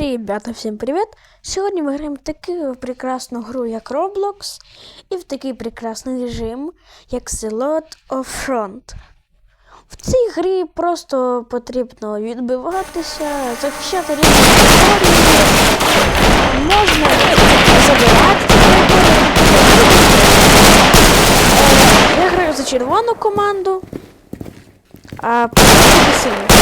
Ребята, всім привіт! Сьогодні ми граємо в таку прекрасну гру, як Roblox, і в такий прекрасний режим, як The Lord of Front. В цій грі просто потрібно відбиватися, захищати різні території, можна забирати. Е, Я граю за червону команду, а проти синю.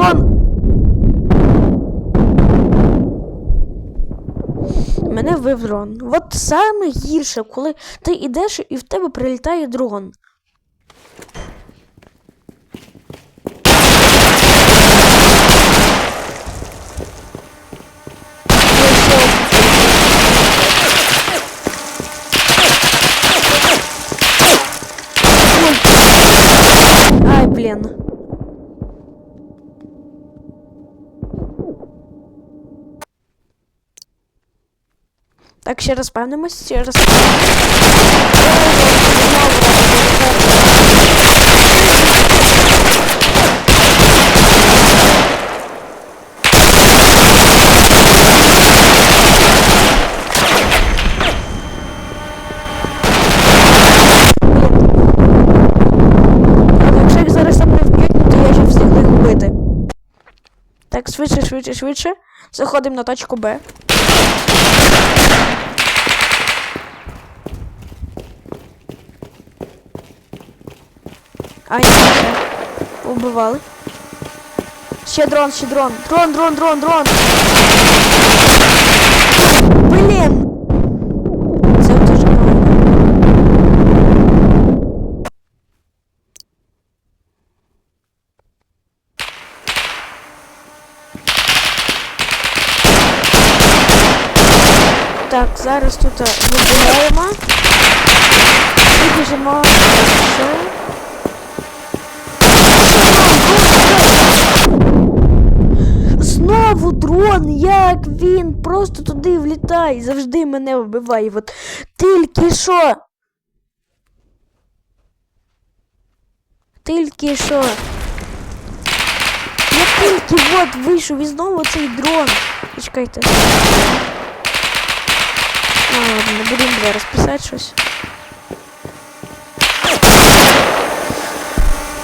дрон. Мене Рон. От саме гірше, коли ти йдеш і в тебе прилітає дрон. Ай, блін. Так, ще раз певнимось, ще раз. Так, швидше, швидше, швидше. Заходимо на точку Б. А, ні. Убивали. Ще дрон, ще дрон. Дрон, дрон, дрон, дрон. Блін. Це дуже. Так, зараз тут е, Дрон, як він просто туди влітає, завжди мене вбиває. От тільки що. Тільки що. Я тільки от вийшов і знову цей дрон. Почекайте. А, ладно, будемо зараз писати щось.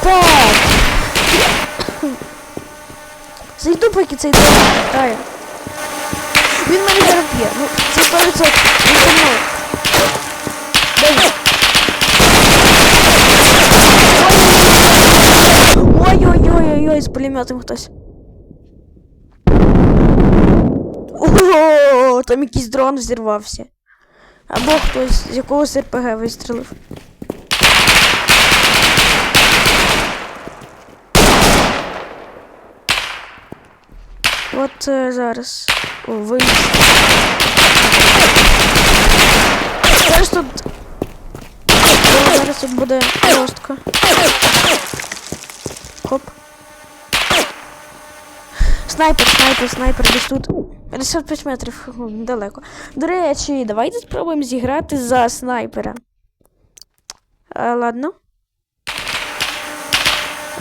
Так. Зайду, поки цей дрон літає. Він мене зараз. Ну, це 100%. Він зі мною. Де? Ой-ой-ой-ой-ой, з пулеметом хтось. О, там якийсь дрон взірвався. Або хтось з якогось РПГ вистрілив. От е, зараз. О, вийшов. Зараз тут. О, зараз тут буде жорстко. Хоп. Снайпер, снайпер, снайпер десь тут. 55 метрів далеко. До речі, давайте спробуємо зіграти за снайпера. А, ладно.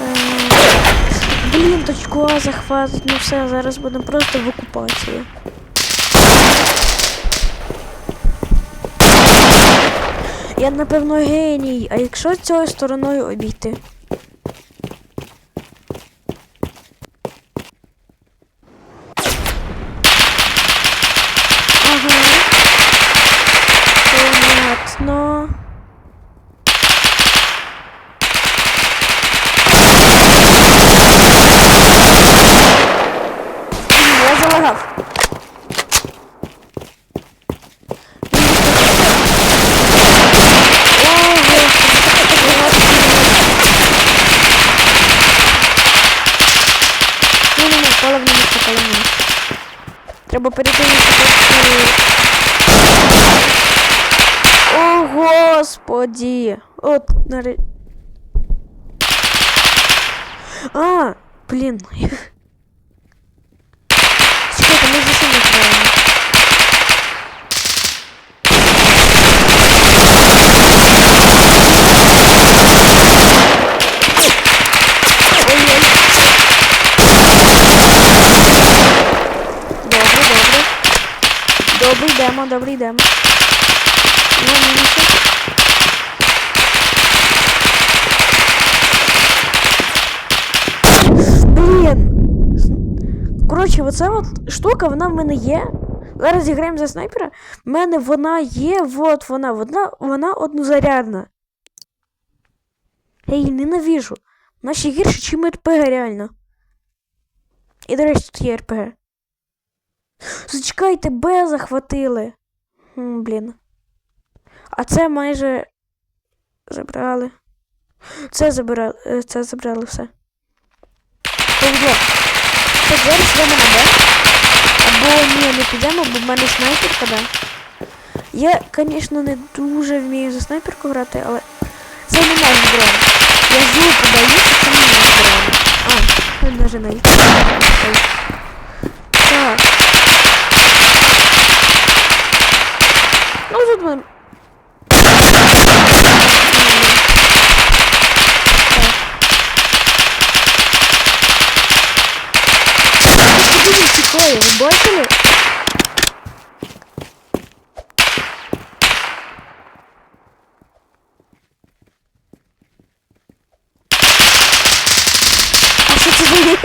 Е, Блін, точку А захватить, ну все, зараз будемо просто в окупації. Я, напевно, геній, а якщо цією стороною обійти? Треба точку. О, господі! От, наре... А, блін. йдемо, добре йдемо. Блін. Коротше, оця от штука, вона в мене є. Зараз зіграємо за снайпера. В мене вона є, от вона, вона, вона однозарядна. Я її ненавижу. Вона ще гірше, чим РПГ, реально. І, до речі, тут є РПГ. Зачекайте, Б захватили. М, блін. А це майже забрали. Це забирали, е, це забрали все. Повезло. Так, зараз йдемо на Б. Або ні, не підемо, бо в мене снайперка, да. Я, звісно, не дуже вмію за снайперку грати, але це не наш дрон. Я злу подаю, що це не наш дрон. А, він навіть. Ой. Так. Ну. Куди він тікає, ви бачили? А що це за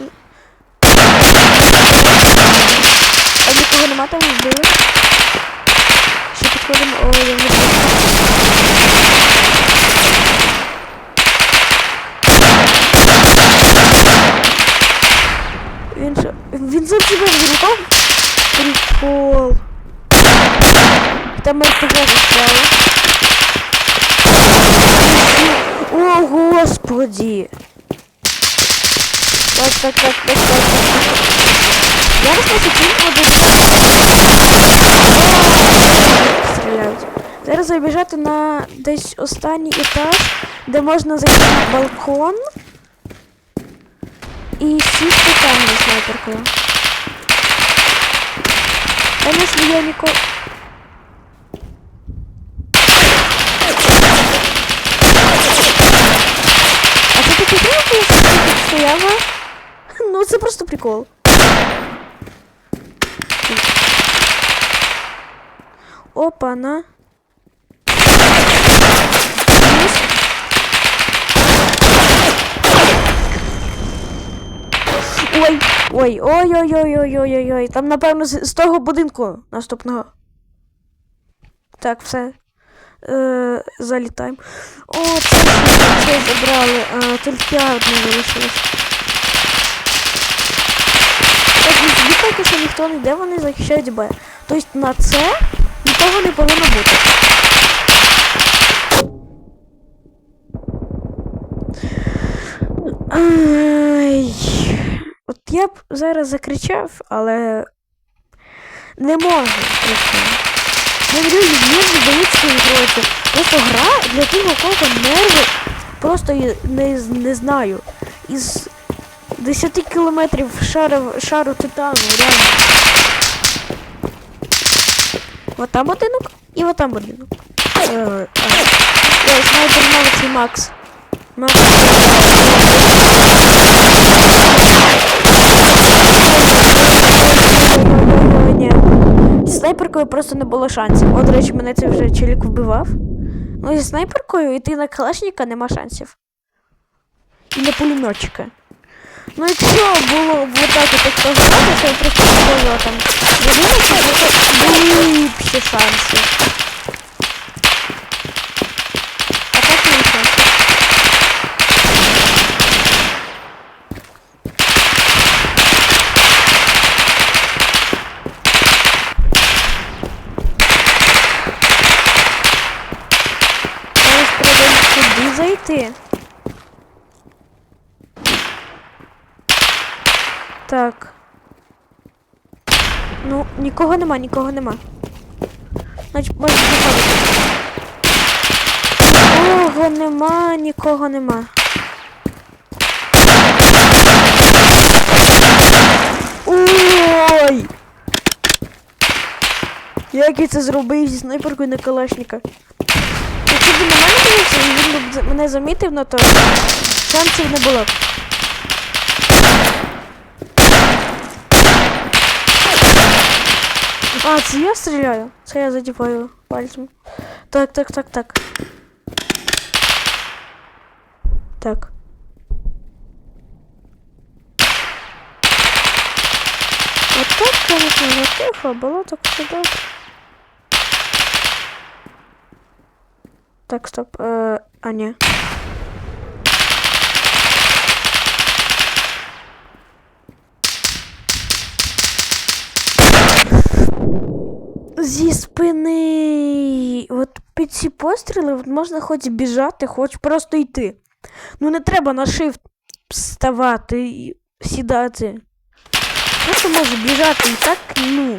не... А нікого нема там вбили? Ще підходимо, ой, я не. Він що? Він сам себе взрывал? Прикол. Там РПГ застряла. О, господи! Так, так, так, так, так, так, так. Зараз на секунду буду стріляють. Зараз забіжати на десь останній етаж, де можна зайти на балкон і сісти там на снайперкою. Конечно, я ніколи... А це таке прикол, коли тут стояла? це просто прикол. Опа, на. Ой, ой-ой-ой-ой-ой-ой-ой-ой. Там, напевно, з того будинку наступного. Так, все. Е, Залітаємо. О, точно, це забрали, а тільки одне залишилось. Так, поки що ніхто не йде, вони захищають Б. Тобто на це нікого не повинно бути. Ай. От я б зараз закричав, але не можу. просто. Я говорю, мені здається грати. Просто гра для тих, кого нерви просто не, не знаю. Із 10 кілометрів шару, шару титану, реально. Вот там будинок і вот там будинок. Е. Ой, снайпер молодці, Макс. Макс. Зі снайперкою просто не було шансів. От, речі, мене це вже челік вбивав. Ну, зі снайперкою йти на калашника нема шансів. І на пулеметчика. Ну, якщо було вот так от хто грати, то я просто там задуматися, то були ще шанси. А так не шансів. Зараз треба сюди зайти. Так. Ну, нікого нема, нікого нема. Значить, можна заходити. Нікого нема, нікого нема. Ой! Як я це зробив зі снайперкою на калашника? Якщо б на мене дивився, він б мене замітив, ну то шансів не було. А, це я стріляю? Це я задіваю пальцем. Так, так, так, так. Так. Вот так, конечно, затихло, було так сюди. Так, стоп. Е, а, ні. Зі спини. От під ці постріли от можна хоч біжати, хоч просто йти. Ну не треба на shift вставати і сідати. Просто може біжати і так, ну.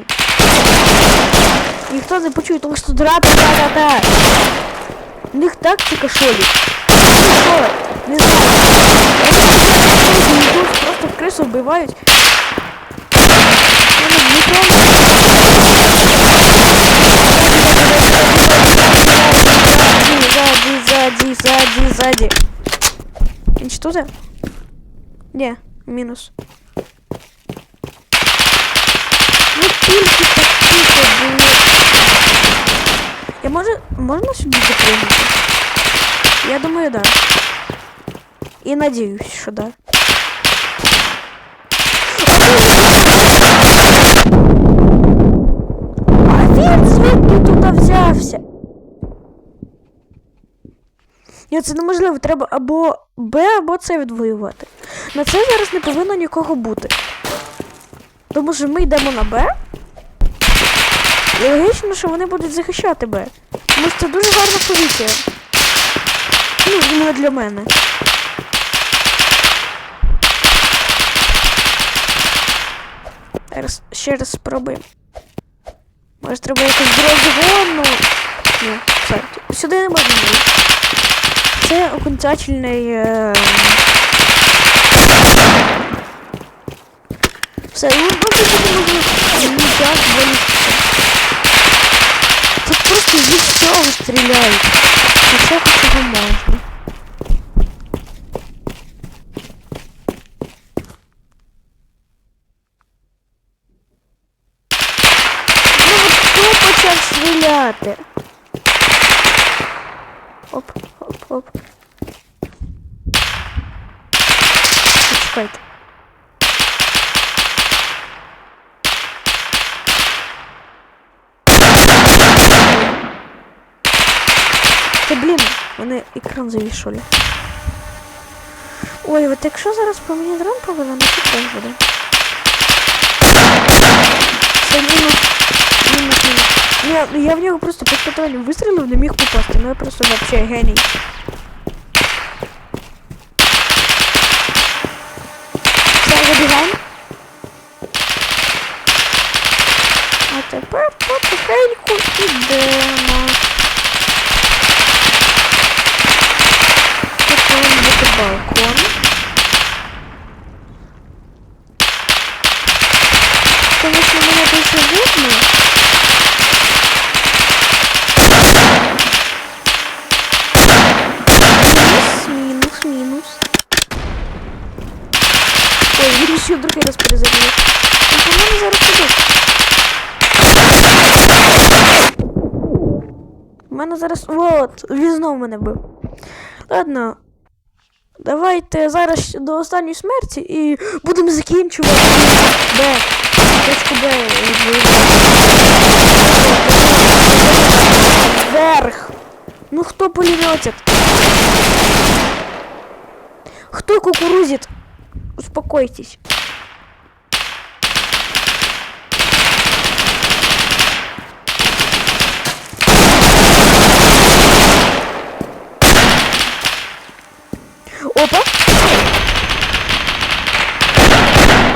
Ніхто не почує, тому що драти та-та-та. У них тактика? Ну що? Не знаю. Просто в крису вбивають. Вони Сзади, сзади, сзади, сзади. Він що це? Ні, мінус. Ну тільки так тихо було. Я може, можна сюди запрыгнути? Я думаю, да. І надіюсь, що да. А він звідки туди взявся? Ні, це неможливо. Треба або Б, або С відвоювати. На це зараз не повинно нікого бути. Тому що ми йдемо на Б. І логічно, що вони будуть захищати Б. Тому що це дуже гарна позиція. Ну, іменно для мене. Раз, ще раз спробуємо. Може треба якось з. Ні, все. Сюди не можна йти. Це окончательний. Е... Все, ну просто можу ніяк болітися. Тут просто зі всього стріляють. З всього чого можна. Ну от хто почав стріляти? Оп, оп. Почекайте. Та блін, вони екран завішали. Ой, от якщо зараз по мені дрон поведе, то теж буде. Це мінус. Мінус. Я, я в нього просто под патронів выстрелил, не міг попасти. Ну я просто вообще гений. Сейчас забігаємо. А тепер потихеньку ідемо. Тут повинен бути балкон. Конечно, мене дуже видно. Мінус, мінус, мінус. Ой, він ще в другий раз перезарядив. Ну, по-моєму, зараз підуть. У мене зараз. Вот, він знов мене бив. Ладно. Давайте зараз до останньої смерті і будемо закінчувати. Б. Точку Б. Вверх. Ну хто пулеметит? Кто кукурузит? Успокойтесь. Опа.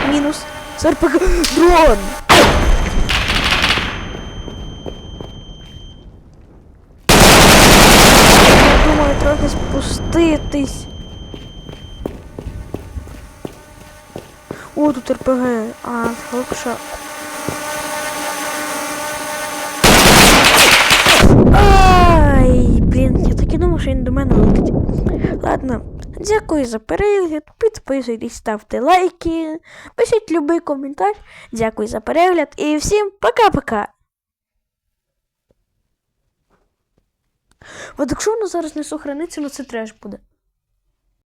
Минус. С РПГ. Дрон. Я думаю, трохи спуститись. О, тут РПГ. А, лапша. Ай, блін, я так і думав, Ладно, дякую за перегляд. Підписуйтесь, ставте лайки, пишіть любий коментар. Дякую за перегляд і всім пока-пока. От якщо воно зараз не сохраниться, ну це треш буде.